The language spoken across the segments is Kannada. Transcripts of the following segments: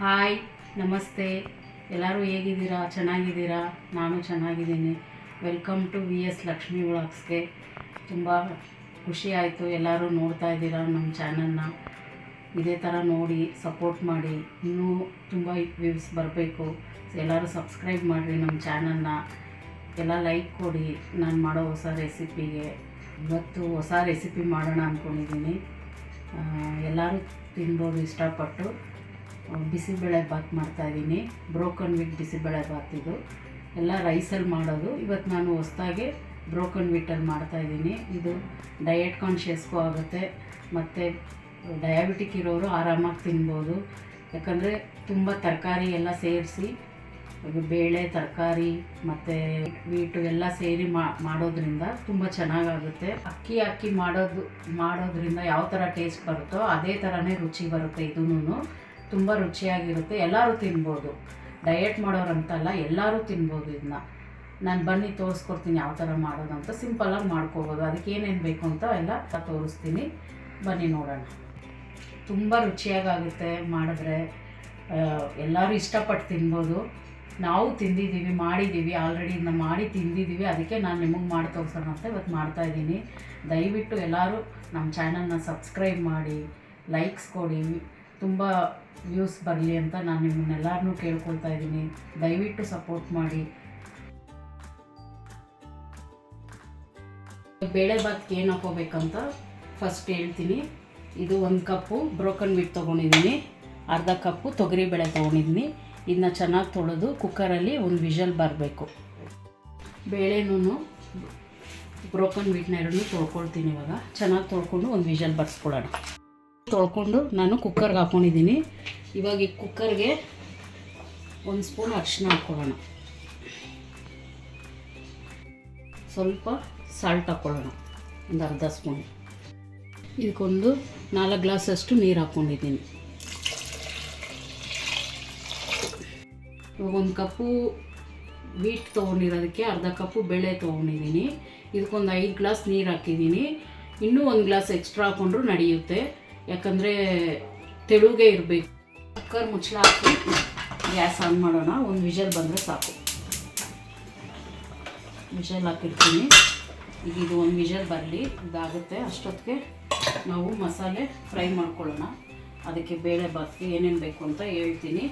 ಹಾಯ್ ನಮಸ್ತೆ. ಎಲ್ಲರೂ ಹೇಗಿದ್ದೀರಾ? ಚೆನ್ನಾಗಿದ್ದೀರಾ? ನಾನು ಚೆನ್ನಾಗಿದ್ದೀನಿ. Welcome to V S Lakshmi ವ್ಲಾಗ್ಸ್ಗೆ ತುಂಬ ಖುಷಿ ಆಯಿತು ಎಲ್ಲರೂ ನೋಡ್ತಾ ಇದ್ದೀರಾ ನಮ್ಮ ಚಾನಲ್ನ. ಇದೇ ಥರ ನೋಡಿ ಸಪೋರ್ಟ್ ಮಾಡಿ. ಇನ್ನೂ ತುಂಬ ವ್ಯೂಸ್ ಬರಬೇಕು. ಎಲ್ಲರೂ ಸಬ್ಸ್ಕ್ರೈಬ್ ಮಾಡಿರಿ ನಮ್ಮ ಚಾನಲ್ನ. ಎಲ್ಲ ಲೈಕ್ ಕೊಡಿ. ನಾನು ಮಾಡೋ ಹೊಸ ರೆಸಿಪಿಗೆ ಇವತ್ತು ಹೊಸ ರೆಸಿಪಿ ಮಾಡೋಣ ಅಂದ್ಕೊಂಡಿದ್ದೀನಿ ಎಲ್ಲರೂ ತಿನ್ಬೋದು ಇಷ್ಟಪಟ್ಟು. ಬಿಸಿಬೇಳೆ ಬಾತ್ ಮಾಡ್ತಾಯಿದ್ದೀನಿ ಬ್ರೋಕನ್ ವಿಟ್ ಬಿಸಿಬೇಳೆ ಬಾತ್ ಇದು. ಎಲ್ಲ ರೈಸಲ್ಲಿ ಮಾಡೋದು. ಇವತ್ತು ನಾನು ಹೊಸ್ದಾಗಿ ಬ್ರೋಕನ್ ವಿಟ್ಟಲ್ಲಿ ಮಾಡ್ತಾಯಿದ್ದೀನಿ ಇದು ಡಯಟ್ ಕಾನ್ಷಿಯಸ್ಗೂ ಆಗುತ್ತೆ. ಮತ್ತು ಡಯಾಬಿಟಿಕ್ ಇರೋರು ಆರಾಮಾಗಿ ತಿನ್ಬೋದು. ಯಾಕಂದರೆ ತುಂಬ ತರಕಾರಿ ಎಲ್ಲ ಸೇರಿಸಿ ಬೇಳೆ, ತರಕಾರಿ, ಮತ್ತು ವೀಟು ಎಲ್ಲ ಸೇರಿ ಮಾಡೋದ್ರಿಂದ ತುಂಬ ಚೆನ್ನಾಗಾಗುತ್ತೆ. ಅಕ್ಕಿ ಅಕ್ಕಿ ಮಾಡೋದು, ಮಾಡೋದ್ರಿಂದ ಯಾವ ಥರ ಟೇಸ್ಟ್ ಬರುತ್ತೋ ಅದೇ ಥರನೇ ರುಚಿ ಬರುತ್ತೆ ಇದೂ ತುಂಬ ರುಚಿಯಾಗಿರುತ್ತೆ. ಎಲ್ಲರೂ ತಿನ್ಬೋದು. ಡಯಟ್ ಮಾಡೋರಂತಲ್ಲ, ಎಲ್ಲರೂ ತಿನ್ಬೋದು ಇದನ್ನ ನಾನು ಬನ್ನಿ ತೋರಿಸ್ಕೊಡ್ತೀನಿ ಯಾವ ಥರ ಮಾಡೋದು ಅಂತ. ಸಿಂಪಲಾಗಿ ಮಾಡ್ಕೋಬೋದು. ಅದಕ್ಕೆ ಏನೇನು ಬೇಕು ಅಂತ ಎಲ್ಲ ತೋರಿಸ್ತೀನಿ. ಬನ್ನಿ ನೋಡೋಣ. ತುಂಬ ರುಚಿಯಾಗುತ್ತೆ ಮಾಡಿದ್ರೆ. ಎಲ್ಲರೂ ಇಷ್ಟಪಟ್ಟು ತಿನ್ಬೋದು. ನಾವು ತಿಂದಿದ್ದೀವಿ, ಮಾಡಿದ್ದೀವಿ ಆಲ್ರೆಡಿ ಇದನ್ನ ಮಾಡಿ ತಿಂದಿದ್ದೀವಿ. ಅದಕ್ಕೆ ನಾನು ನಿಮಗೆ ಮಾಡಿ ತೋರಿಸೋಣ ಅಂತ ಇವತ್ತು ಮಾಡ್ತಾಯಿದ್ದೀನಿ ದಯವಿಟ್ಟು ಎಲ್ಲರೂ ನಮ್ಮ ಚಾನಲ್ನ ಸಬ್ಸ್ಕ್ರೈಬ್ ಮಾಡಿ ಲೈಕ್ಸ್ ಕೊಡಿ. ತುಂಬ ವ್ಯೂಸ್ ಬರಲಿ ಅಂತ ನಾನು ನಿಮ್ಮನ್ನೆಲ್ಲರನ್ನೂ ಕೇಳ್ಕೊಳ್ತಾ ಇದ್ದೀನಿ. ದಯವಿಟ್ಟು ಸಪೋರ್ಟ್ ಮಾಡಿ. ಬೇಳೆ ಭಾತ್ಗೆ ಏನು ಹಾಕೋಬೇಕಂತ ಫಸ್ಟ್ ಹೇಳ್ತೀನಿ. ಇದು ಒಂದು ಕಪ್ಪು ಬ್ರೋಕನ್ ಮೀಟ್ ತೊಗೊಂಡಿದ್ದೀನಿ. ಅರ್ಧ ಕಪ್ಪು ತೊಗರಿಬೇಳೆ ತೊಗೊಂಡಿದ್ದೀನಿ. ಇದನ್ನ ಚೆನ್ನಾಗಿ ತೊಳೆದು ಕುಕ್ಕರಲ್ಲಿ ಒಂದು ವಿಷಲ್ ಬರಬೇಕು. ಬೇಳೆನೂ ಬ್ರೋಕನ್ ಮೀಟ್ನ ಎರಡನ್ನೂ ತೊಳ್ಕೊಳ್ತೀನಿ ಇವಾಗ. ಚೆನ್ನಾಗಿ ತೊಳ್ಕೊಂಡು ಒಂದು ವಿಷಲ್ ಬರ್ಸ್ಕೊಳ್ಳೋಣ. ತೊಳ್ಕೊಂಡು ನಾನು ಕುಕ್ಕರ್ಗೆ ಹಾಕ್ಕೊಂಡಿದ್ದೀನಿ ಇವಾಗ ಈ ಕುಕ್ಕರ್ಗೆ ಒಂದು ಸ್ಪೂನ್ ಅರಿಶಿನ ಹಾಕ್ಕೊಳ್ಳೋಣ. ಸ್ವಲ್ಪ ಸಾಲ್ಟ್ ಹಾಕ್ಕೊಳ್ಳೋಣ. ಒಂದು ಅರ್ಧ ಸ್ಪೂನ್. ಇದಕ್ಕೊಂದು ನಾಲ್ಕು ಗ್ಲಾಸಷ್ಟು ನೀರು ಹಾಕ್ಕೊಂಡಿದ್ದೀನಿ. ಇವಾಗ ಒಂದು ಕಪ್ಪು ವೀಟ್ ತೊಗೊಂಡಿರೋದಕ್ಕೆ ಅರ್ಧ ಕಪ್ಪು ಬೇಳೆ ತೊಗೊಂಡಿದ್ದೀನಿ. ಇದಕ್ಕೊಂದು ಐದು ಗ್ಲಾಸ್ ನೀರು ಹಾಕಿದ್ದೀನಿ. ಇನ್ನೂ ಒಂದು ಗ್ಲಾಸ್ ಎಕ್ಸ್ಟ್ರಾ ಹಾಕ್ಕೊಂಡ್ರು ನಡೆಯುತ್ತೆ. ಯಾಕಂದರೆ ತೆಳುಗೆ ಇರಬೇಕು. ಕುಕ್ಕರ್ ಮುಚ್ಚಳ ಹಾಕಿ ಗ್ಯಾಸ್ ಆನ್ ಮಾಡೋಣ. ಒಂದು ವಿಷಲ್ ಬಂದರೆ ಸಾಕು. ವಿಷಲ್ ಹಾಕಿರ್ತೀನಿ. ಈಗ ಇದು ಒಂದು ವಿಷಲ್ ಬರಲಿ. ಇದಾಗುತ್ತೆ. ಅಷ್ಟೊತ್ತಿಗೆ ನಾವು ಮಸಾಲೆ ಫ್ರೈ ಮಾಡ್ಕೊಳ್ಳೋಣ. ಅದಕ್ಕೆ ಬೇಳೆ ಬಾತ್ಗೆ ಏನೇನು ಬೇಕು ಅಂತ ಹೇಳ್ತೀನಿ.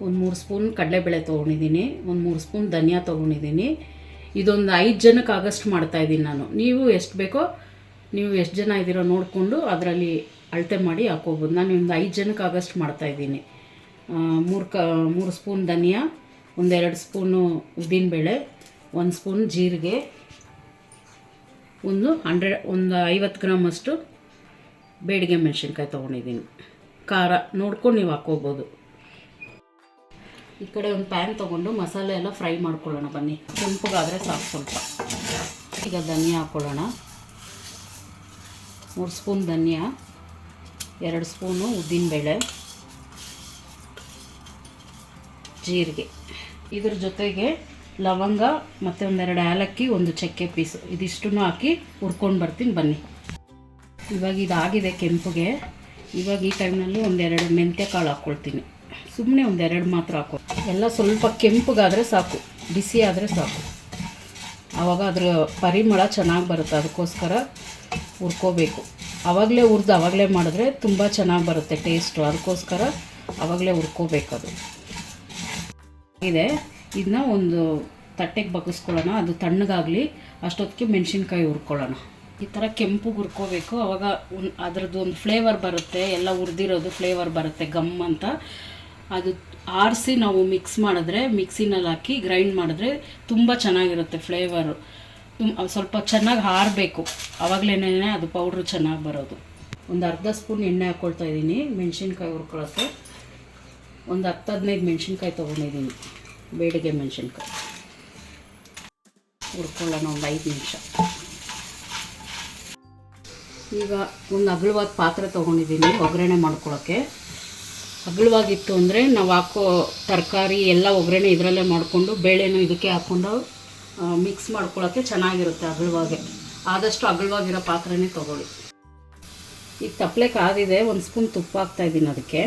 ಒಂದು ಮೂರು ಸ್ಪೂನ್ ಕಡಲೆಬೇಳೆ ತೊಗೊಂಡಿದ್ದೀನಿ. ಒಂದು ಮೂರು ಸ್ಪೂನ್ ಧನಿಯಾ ತೊಗೊಂಡಿದ್ದೀನಿ. ಇದೊಂದು ಐದು ಜನಕ್ಕೆ ಆಗಸ್ಟ್ ಮಾಡ್ತಾ ಇದ್ದೀನಿ ನಾನು. ನೀವು ಎಷ್ಟು ಬೇಕೋ, ನೀವು ಎಷ್ಟು ಜನ ಇದ್ದೀರೋ ನೋಡಿಕೊಂಡು ಅದರಲ್ಲಿ ಅಳತೆ ಮಾಡಿ ಹಾಕೋಬೋದು. ನಾನು ಒಂದು ಐದು ಜನಕ್ಕೆ ಆಗಸ್ಟ್ ಮಾಡ್ತಾ ಇದ್ದೀನಿ. ಮೂರು ಕ, ಮೂರು ಸ್ಪೂನ್ ಧನಿಯಾ, ಒಂದೆರಡು ಸ್ಪೂನು ಉದ್ದಿನಬೇಳೆ, ಒಂದು ಸ್ಪೂನ್ ಜೀರಿಗೆ, ಒಂದು ಹಂಡ್ರೆಡ್ ಒಂದು ಐವತ್ತು ಗ್ರಾಮಷ್ಟು ಬೇಡಿಗೆ ಮೆಣಸಿನ್ಕಾಯಿ ತೊಗೊಂಡಿದ್ದೀನಿ. ಖಾರ ನೋಡ್ಕೊಂಡು ನೀವು ಹಾಕ್ಕೋಬೋದು ಈ ಕಡೆ ಒಂದು ಪ್ಯಾನ್ ತೊಗೊಂಡು ಮಸಾಲೆ ಎಲ್ಲ ಫ್ರೈ ಮಾಡ್ಕೊಳ್ಳೋಣ ಬನ್ನಿ. ಕೆಂಪಗಾದರೆ ಸಾಕು ಸ್ವಲ್ಪ. ಈಗ ಧನಿಯಾ ಹಾಕ್ಕೊಳ್ಳೋಣ ಮೂರು ಸ್ಪೂನ್ ಧನಿಯಾ, ಎರಡು ಸ್ಪೂನು ಉದ್ದಿನಬೇಳೆ, ಜೀರಿಗೆ. ಇದ್ರ ಜೊತೆಗೆ ಲವಂಗ ಮತ್ತು ಒಂದೆರಡು ಏಲಕ್ಕಿ, ಒಂದು ಚಕ್ಕೆ ಪೀಸು. ಇದಿಷ್ಟು ಹಾಕಿ ಹುರ್ಕೊಂಡು ಬರ್ತೀನಿ ಬನ್ನಿ. ಇವಾಗ ಇದಾಗಿದೆ ಕೆಂಪುಗೆ. ಇವಾಗ ಈ ಟೈಮ್ನಲ್ಲಿ ಒಂದೆರಡು ಮೆಂತ್ಯ ಕಾಳು ಹಾಕ್ಕೊಳ್ತೀನಿ. ಸುಮ್ಮನೆ ಒಂದೆರಡು ಮಾತ್ರ ಹಾಕೋ. ಎಲ್ಲ ಸ್ವಲ್ಪ ಕೆಂಪಗಾದರೆ ಸಾಕು. ಬಿಸಿ ಆದರೆ ಸಾಕು. ಆವಾಗ ಅದರ ಪರಿಮಳ ಚೆನ್ನಾಗಿ ಬರುತ್ತೆ. ಅದಕ್ಕೋಸ್ಕರ ಹುರ್ಕೋಬೇಕು. ಆವಾಗಲೇ ಹುರಿದು ಆವಾಗಲೇ ಮಾಡಿದ್ರೆ ತುಂಬ ಚೆನ್ನಾಗಿ ಬರುತ್ತೆ ಟೇಸ್ಟು. ಅದಕ್ಕೋಸ್ಕರ ಆವಾಗಲೇ ಹುರ್ಕೋಬೇಕದು ಇದೆ. ಇದನ್ನ ಒಂದು ತಟ್ಟೆಗೆ ಬಗ್ಗಿಸ್ಕೊಳ್ಳೋಣ ಅದು ತಣ್ಣಗಾಗಲಿ ಅಷ್ಟೊತ್ತಿಗೆ ಮೆಣಸಿನ್ಕಾಯಿ ಹುರ್ಕೊಳ್ಳೋಣ. ಈ ಥರ ಕೆಂಪು ಹುರ್ಕೋಬೇಕು. ಆವಾಗ ಅದ್ರದ್ದು ಒಂದು ಫ್ಲೇವರ್ ಬರುತ್ತೆ. ಎಲ್ಲ ಹುರಿದಿರೋದು ಫ್ಲೇವರ್ ಬರುತ್ತೆ. ಗಮ್ ಅಂತ. ಅದು ಆರಿಸಿ ನಾವು ಮಿಕ್ಸ್ ಮಾಡಿದ್ರೆ ಮಿಕ್ಸಿನಲ್ಲಿ ಹಾಕಿ ಗ್ರೈಂಡ್ ಮಾಡಿದ್ರೆ ತುಂಬ ಚೆನ್ನಾಗಿರುತ್ತೆ ಫ್ಲೇವರು ಸ್ವಲ್ಪ ಚೆನ್ನಾಗಿ ಹಾರಬೇಕು. ಆವಾಗಲೇ ಅದು ಪೌಡ್ರು ಚೆನ್ನಾಗಿ ಬರೋದು. ಒಂದು ಅರ್ಧ ಸ್ಪೂನ್ ಎಣ್ಣೆ ಹಾಕ್ಕೊಳ್ತಾ ಇದ್ದೀನಿ, ಮೆಣಸಿನ್ಕಾಯಿ ಹುರ್ಕೊಳ್ಳೋಕ್ಕೆ ಒಂದು ಹತ್ತು ಹದಿನೈದು ಮೆಣಸಿನ್ಕಾಯಿ ತೊಗೊಂಡಿದ್ದೀನಿ, ಬೇಡಿಗೆ ಮೆಣಸಿನ್ಕಾಯಿ. ಹುರ್ಕೊಳ್ಳೋಣ ಒಂದು ಐದು ನಿಮಿಷ. ಈಗ ಒಂದು ಅಗಲವಾದ ಪಾತ್ರೆ ತೊಗೊಂಡಿದ್ದೀನಿ, ಒಗ್ಗರಣೆ ಮಾಡ್ಕೊಳ್ಳೋಕ್ಕೆ ಅಗಲವಾಗಿತ್ತು ಅಂದರೆ ನಾವು ಹಾಕೋ ತರಕಾರಿ ಎಲ್ಲ ಒಗ್ಗರಣೆ ಇದರಲ್ಲೇ ಮಾಡಿಕೊಂಡು ಬೇಳೆನೂ ಇದಕ್ಕೆ ಹಾಕ್ಕೊಂಡು ಮಿಕ್ಸ್ ಮಾಡ್ಕೊಳ್ಳೋಕ್ಕೆ ಚೆನ್ನಾಗಿರುತ್ತೆ ಅಗಲವಾಗೆ ಆದಷ್ಟು ಅಗಲವಾಗಿರೋ ಪಾತ್ರೆನೇ ತೊಗೊಳ್ಳಿ. ಈಗ ತಪ್ಪಲೆ ಕಾದಿದೆ, ಒಂದು ಸ್ಪೂನ್ ತುಪ್ಪ ಹಾಕ್ತಾ ಇದ್ದೀನಿ ಅದಕ್ಕೆ.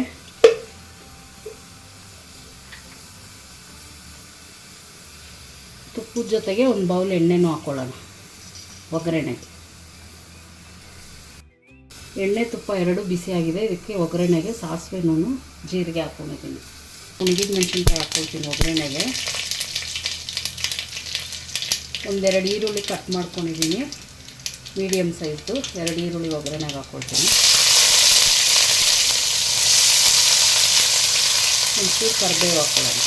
ತುಪ್ಪದ ಜೊತೆಗೆ ಒಂದು ಬೌಲ್ ಎಣ್ಣೆನೂ ಹಾಕ್ಕೊಳ್ಳೋಣ ಒಗ್ಗರಣೆಗೆ. ಎಣ್ಣೆ ತುಪ್ಪ ಎರಡು ಬಿಸಿಯಾಗಿದೆ. ಇದಕ್ಕೆ ಒಗ್ಗರಣೆಗೆ ಸಾಸಿವೆ ನಾನು, ಜೀರಿಗೆ ಹಾಕೊಂಡಿದ್ದೀನಿ ಒಣಗಿದ ಮೆಣಸಿನ್ಕಾಯಿ ಹಾಕ್ಕೊಳ್ತೀನಿ ಒಗ್ಗರಣೆಗೆ. ಒಂದೆರಡು ಈರುಳ್ಳಿ ಕಟ್ ಮಾಡ್ಕೊಂಡಿದ್ದೀನಿ ಮೀಡಿಯಮ್ ಸೈಜ್ದು ಎರಡು ಈರುಳ್ಳಿ ಒಗ್ಗರಣೆಗೆ ಹಾಕ್ಕೊಳ್ತೀನಿ ಒಂಚೂರು ಕರಿಬೇವು ಹಾಕ್ಕೊಳ್ಳೋಣ.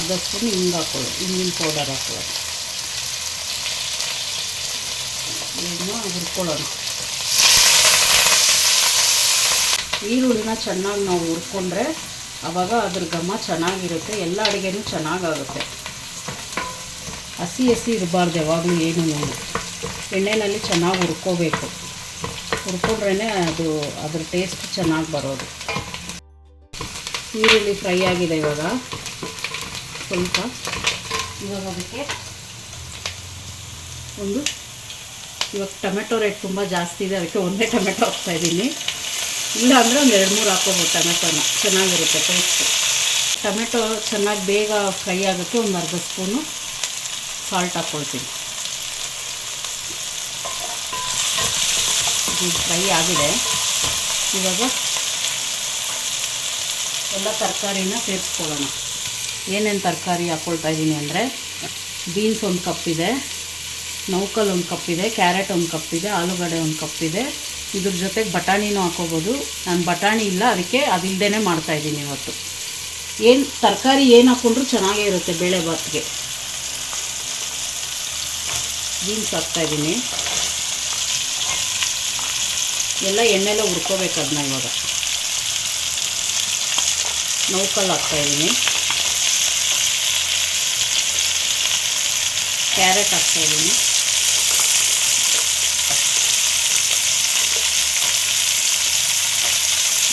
ಅರ್ಧ ಸ್ಪೂನ್ ಹಿಂಗೆ ಹಾಕ್ಕೊಳ್ಳಿ ಹಿಂಗಿನ ಪೌಡರ್ ಹಾಕ್ಕೊಳ್ಳೋಣ. ಇದನ್ನ ಹುರ್ಕೊಳ್ಳೋಣ. ಈರುಳ್ಳಿನ ಚೆನ್ನಾಗಿ ನಾವು ಹುರ್ಕೊಂಡ್ರೆ ಆವಾಗ ಅದ್ರ ಘಮ ಚೆನ್ನಾಗಿರುತ್ತೆ, ಎಲ್ಲ ಅಡುಗೆನೂ ಚೆನ್ನಾಗಾಗುತ್ತೆ. ಹಸಿ ಹಸಿ ಇರಬಾರ್ದು ಯಾವಾಗಲೂ ಏನೂ ಎಣ್ಣೆಯಲ್ಲಿ ಚೆನ್ನಾಗಿ ಹುರ್ಕೋಬೇಕು. ಹುರ್ಕೊಂಡ್ರೇ ಅದು, ಅದ್ರ ಟೇಸ್ಟ್ ಚೆನ್ನಾಗಿ ಬರೋದು. ಈರುಳ್ಳಿ ಫ್ರೈ ಆಗಿದೆ ಇವಾಗ. ಸ್ವಲ್ಪ ಇವಾಗ ಅದಕ್ಕೆ ಒಂದು, ಇವಾಗ ಟೊಮೆಟೊ ರೇಟ್ ತುಂಬ ಜಾಸ್ತಿ ಇದೆ, ಅದಕ್ಕೆ ಒಂದೇ ಟೊಮೆಟೊ ಹಾಕ್ತಾಯಿದ್ದೀನಿ ಇಲ್ಲ ಅಂದರೆ ಒಂದು ಎರಡು ಮೂರು ಹಾಕೋಬೋದು ಟೊಮೆಟೊನ. ಚೆನ್ನಾಗಿರುತ್ತೆ ಟೇಸ್ಟು ಟೊಮೆಟೊ ಚೆನ್ನಾಗಿ ಬೇಗ ಫ್ರೈ ಆಗುತ್ತೆ ಒಂದು ಅರ್ಧ ಸ್ಪೂನು ಸಾಲ್ಟ್ ಹಾಕ್ಕೊಳ್ತೀನಿ ಇದು ಫ್ರೈ ಆಗಿದೆ. ಇವಾಗ ಎಲ್ಲ ತರಕಾರಿನ ಸೇರಿಸ್ಕೊಳ್ಳೋಣ. ಏನೇನು ತರಕಾರಿ ಹಾಕ್ಕೊಳ್ತಾ ಇದ್ದೀನಿ ಅಂದರೆ ಬೀನ್ಸ್ ಒಂದು ಕಪ್ಪಿದೆ ನೌಕಲ್ ಒಂದು ಕಪ್ಪಿದೆ ಕ್ಯಾರೆಟ್ ಒಂದು ಕಪ್ಪಿದೆ ಆಲೂಗಡ್ಡೆ ಒಂದು ಕಪ್ಪಿದೆ ಇದ್ರ ಜೊತೆಗೆ ಬಟಾಣಿನೂ ಹಾಕೋಬೋದು. ನಾನು ಬಟಾಣಿ ಇಲ್ಲ, ಅದಕ್ಕೆ ಅದಿಲ್ಲದೇ ಮಾಡ್ತಾಯಿದ್ದೀನಿ ಇವತ್ತು. ಏನು, ತರಕಾರಿ ಏನು ಹಾಕ್ಕೊಂಡ್ರೂ ಚೆನ್ನಾಗೇ ಇರುತ್ತೆ ಬೇಳೆ ಭಾತ್ಗೆ. ಬೀನ್ಸ್ ಹಾಕ್ತಾಯಿದ್ದೀನಿ ಎಲ್ಲ ಎಣ್ಣೆಲ್ಲ ಹುರ್ಕೋಬೇಕು ಅದನ್ನ ಇವಾಗ. ನೌಕಲ್ಲಿ ಹಾಕ್ತಾಯಿದ್ದೀನಿ ಕ್ಯಾರೆಟ್ ಹಾಕ್ತಾಯಿದ್ದೀನಿ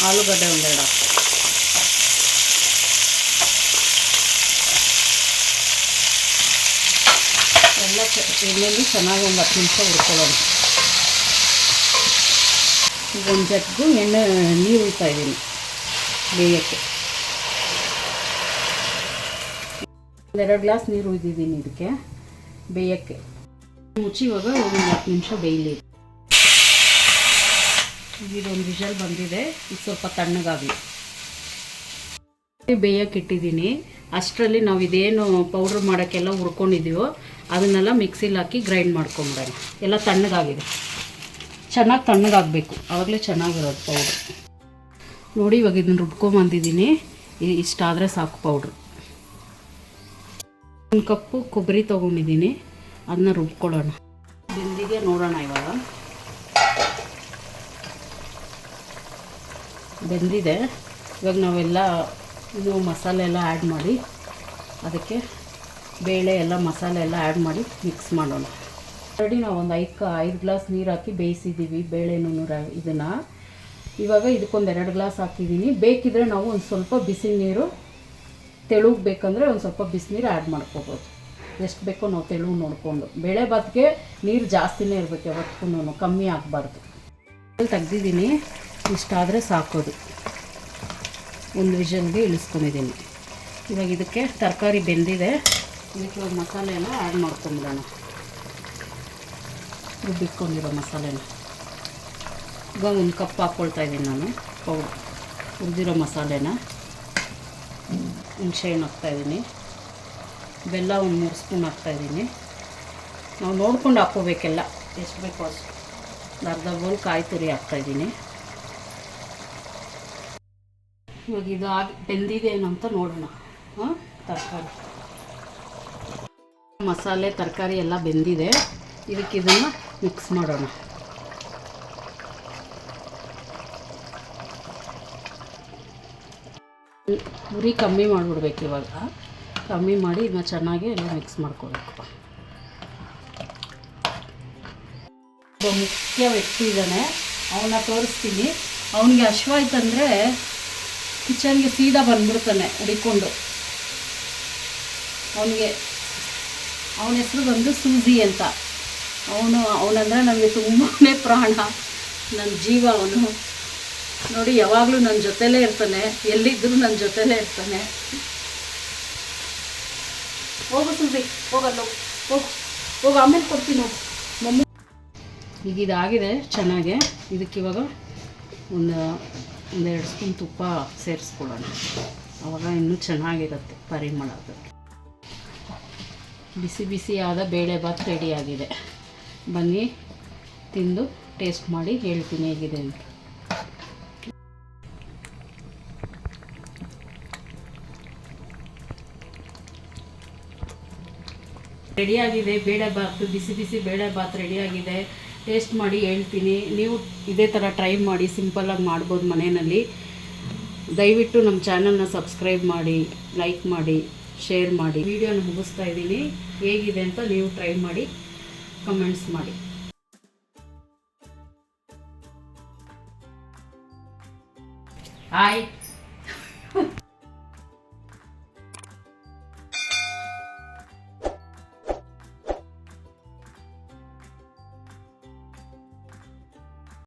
ಆಲೂಗಡ್ಡೆ ಒಂದೆರಡು ಹಾಕ್ತೀವಿ ಎಲ್ಲ ಎಣ್ಣೆಯಲ್ಲಿ ಚೆನ್ನಾಗಿ ಒಂದು ಹತ್ತು ನಿಮಿಷ ಹುರ್ಕೊಳ್ಳೋಣ. ಈಗ ಒಂದು ಜಗ್ಗು ಎಣ್ಣೆ, ನೀರು ಉಳ್ತಾ ಇದ್ದೀನಿ ಬೇಯಕ್ಕೆ. ಒಂದೆರಡು ಗ್ಲಾಸ್ ನೀರು ಉಯ್ದಿದ್ದೀನಿ ಇದಕ್ಕೆ ಬೇಯಕ್ಕೆ. ಮುಚ್ಚಿ ಇವಾಗ ಒಂದು ಹತ್ತು ನಿಮಿಷ ಬೇಯಲಿ. ಇದೊಂದು ವಿಷಲ್ ಬಂದಿದೆ. ಇದು ಸ್ವಲ್ಪ ತಣ್ಣಗಾಗಿ ಬೇಯಕ್ಕೆ ಇಟ್ಟಿದ್ದೀನಿ. ಅಷ್ಟರಲ್ಲಿ ನಾವು ಇದೇನು ಪೌಡ್ರ್ ಮಾಡೋಕ್ಕೆಲ್ಲ ಹುರ್ಕೊಂಡಿದ್ದೀವೋ, ಅದನ್ನೆಲ್ಲ ಮಿಕ್ಸಿಲಿ ಹಾಕಿ ಗ್ರೈಂಡ್ ಮಾಡ್ಕೊಂಬಿಡೋಣ. ಎಲ್ಲ ತಣ್ಣಗಾಗಿದೆ. ಚೆನ್ನಾಗಿ ತಣ್ಣಗಾಗಬೇಕು. ಆವಾಗಲೇ ಚೆನ್ನಾಗಿರೋದು ಪೌಡ್ರ್ ನೋಡಿ, ಇವಾಗ ಇದನ್ನು ರುಬ್ಕೊಂಬಂದಿದ್ದೀನಿ. ಇಷ್ಟಾದರೆ ಸಾಕು ಪೌಡ್ರ್ ಒಂದು ಕಪ್ಪು ಕೊಬ್ಬರಿ ತೊಗೊಂಡಿದ್ದೀನಿ. ಅದನ್ನ ರುಬ್ಕೊಳ್ಳೋಣ. ಬೆಂದಿಗೆ ನೋಡೋಣ ಇವಾಗ. ಬೆಂದಿದೆ. ಇವಾಗ ನಾವೆಲ್ಲ ಇದು ಮಸಾಲೆ ಎಲ್ಲ ಆ್ಯಡ್ ಮಾಡಿ, ಅದಕ್ಕೆ ಬೇಳೆ ಎಲ್ಲ ಮಸಾಲೆ ಎಲ್ಲ ಆ್ಯಡ್ ಮಾಡಿ ಮಿಕ್ಸ್ ಮಾಡೋಣ. ಆಲ್ರೆಡಿ ನಾವು ಒಂದು ಐದು ಐದು ಗ್ಲಾಸ್ ನೀರು ಹಾಕಿ ಬೇಯಿಸಿದ್ದೀವಿ ಬೇಳೆನೂ ಇದನ್ನು. ಇವಾಗ ಇದಕ್ಕೊಂದು ಎರಡು ಗ್ಲಾಸ್ ಹಾಕಿದ್ದೀನಿ ಬೇಕಿದ್ರೆ ನಾವು ಒಂದು ಸ್ವಲ್ಪ ಬಿಸಿ ನೀರು ತೆಳುಗ್ ಬೇಕಂದರೆ ಒಂದು ಸ್ವಲ್ಪ ಬಿಸಿನೀರು ಆ್ಯಡ್ ಮಾಡ್ಕೋಬೋದು. ಎಷ್ಟು ಬೇಕೋ ನಾವು ತೆಳು ನೋಡಿಕೊಂಡು. ಬೇಳೆ ಭಾತ್ಗೆ ನೀರು ಜಾಸ್ತಿನೇ ಇರಬೇಕು ಯಾವತ್ತೂ ಕಮ್ಮಿ ಆಗಬಾರ್ದು. ತೆಗ್ದಿದ್ದೀನಿ ಇಷ್ಟಾದರೆ ಸಾಕೋದು. ಒಂದು ವಿಷನ್ಗೆ ಇಳಿಸ್ಕೊಂಡಿದ್ದೀನಿ. ಇವಾಗ ಇದಕ್ಕೆ ತರಕಾರಿ ಬೆಂದಿದೆ. ಇದಕ್ಕೆ ಒಂದು ಮಸಾಲೆ ಎಲ್ಲ ಆ್ಯಡ್ ಮಾಡ್ಕೊಂಬಿಡೋಣ. ರುಬ್ಬಿಟ್ಕೊಂಡಿರೋ ಮಸಾಲೆನ. ಇವಾಗ ಒಂದು ಕಪ್ ಹಾಕ್ಕೊಳ್ತಾ ಇದ್ದೀನಿ ನಾನು. ಪೌಡ್ರ್ ಹುರಿದಿರೋ ಮಸಾಲೆನ. ಹುಣಸೆ ಹಣ್ಣು ಹಾಕ್ತಾಯಿದ್ದೀನಿ ಬೆಲ್ಲ ಒಂದು ಮೂರು ಸ್ಪೂನ್ ಹಾಕ್ತಾಯಿದ್ದೀನಿ ನಾವು ನೋಡ್ಕೊಂಡು ಹಾಕ್ಕೋಬೇಕೆಲ್ಲ. ಎಷ್ಟು ಬೇಕೋ ಅಷ್ಟು. ಅರ್ಧ ಬೋಲ್ ಕಾಯಿ ತುರಿ ಹಾಕ್ತಾಯಿದ್ದೀನಿ ಇವಾಗ ಇದು ಆಗಿ ಅಂತ ನೋಡೋಣ. ಹಾಂ ತರಕಾರಿ. ಮಸಾಲೆ, ತರಕಾರಿ ಎಲ್ಲ ಬೆಂದಿದೆ. ಇದಕ್ಕೆ ಇದನ್ನು ಮಿಕ್ಸ್ ಮಾಡೋಣ. ಉರಿ ಕಮ್ಮಿ ಮಾಡಿಬಿಡ್ಬೇಕು ಇವಾಗ. ಕಮ್ಮಿ ಮಾಡಿ ಇದನ್ನ ಚೆನ್ನಾಗಿ ಎಲ್ಲ ಮಿಕ್ಸ್ ಮಾಡ್ಕೋಬೇಕು. ಮುಖ್ಯ ವ್ಯಕ್ತಿ ಇದ್ದಾನೆ ಅವನ್ನ ತೋರಿಸ್ತೀನಿ. ಅವನಿಗೆ ಅಶ್ವಾಯ್ತಂದರೆ ಕಿಚನ್ಗೆ ಸೀದಾ ಬಂದ್ಬಿಡ್ತಾನೆ ಹುಡಿಕೊಂಡು. ಅವನಿಗೆ ಅವನ ಹೆಸರು ಬಂದು ಸೂಜಿ ಅಂತ. ಅವನು, ಅವನಂದ್ರೆ ನನಗೆ ತುಂಬಾ ಪ್ರಾಣ. ನನ್ನ ಜೀವ ಅವನು. ನೋಡಿ, ಯಾವಾಗಲೂ ನನ್ನ ಜೊತೆಲೇ ಇರ್ತಾನೆ. ಎಲ್ಲಿದ್ದರೂ ನನ್ನ ಜೊತೆಲೇ ಇರ್ತಾನೆ. ಹೋಗು ಸೂಜಿ ಹೋಗಲ್ಲ ಹೋಗು ಹೋಗು, ಆಮೇಲೆ ಕೊಡ್ತೀನಿ ಹೋಗು. ಮಮ್ಮಿ ಈಗ ಇದಾಗಿದೆ ಚೆನ್ನಾಗೆ. ಇದಕ್ಕೆ ಇವಾಗ ಒಂದು ಒಂದೆರಡು ಸ್ಪೂನ್ ತುಪ್ಪ ಸೇರಿಸ್ಕೊಳ್ಳೋಣ. ಆವಾಗ ಇನ್ನೂ ಚೆನ್ನಾಗಿರುತ್ತೆ ಪರಿಮಳ ಅದು. ಬಿಸಿ ಬಿಸಿಯಾದ ಬೇಳೆಭಾತ್ ರೆಡಿಯಾಗಿದೆ ಬನ್ನಿ, ತಿಂದು ಟೇಸ್ಟ್ ಮಾಡಿ ಹೇಳ್ತೀನಿ ಹೇಗಿದೆ ಅಂತ. ರೆಡಿಯಾಗಿದೆ ಬೇಳೆ ಬಾತ್ ಬಿಸಿ ಬಿಸಿ ಬೇಳೆ ಬಾತ್ ರೆಡಿಯಾಗಿದೆ ಟೇಸ್ಟ್ ಮಾಡಿ ಹೇಳ್ತೀನಿ. ನೀವು ಇದೇ ಥರ ಟ್ರೈ ಮಾಡಿ ಸಿಂಪಲ್ಲಾಗಿ ಮಾಡ್ಬೋದು ಮನೆಯಲ್ಲಿ. ದಯವಿಟ್ಟು ನಮ್ಮ ಚಾನಲ್ನ ಸಬ್ಸ್ಕ್ರೈಬ್ ಮಾಡಿ, ಲೈಕ್ ಮಾಡಿ, ಶೇರ್ ಮಾಡಿ. ವಿಡಿಯೋನ ಮುಗಿಸ್ತಾ ಇದ್ದೀನಿ. ಹೇಗಿದೆ ಅಂತ ನೀವು ಟ್ರೈ ಮಾಡಿ, ಕಮೆಂಟ್ಸ್ ಮಾಡಿ. ಹಾಯ್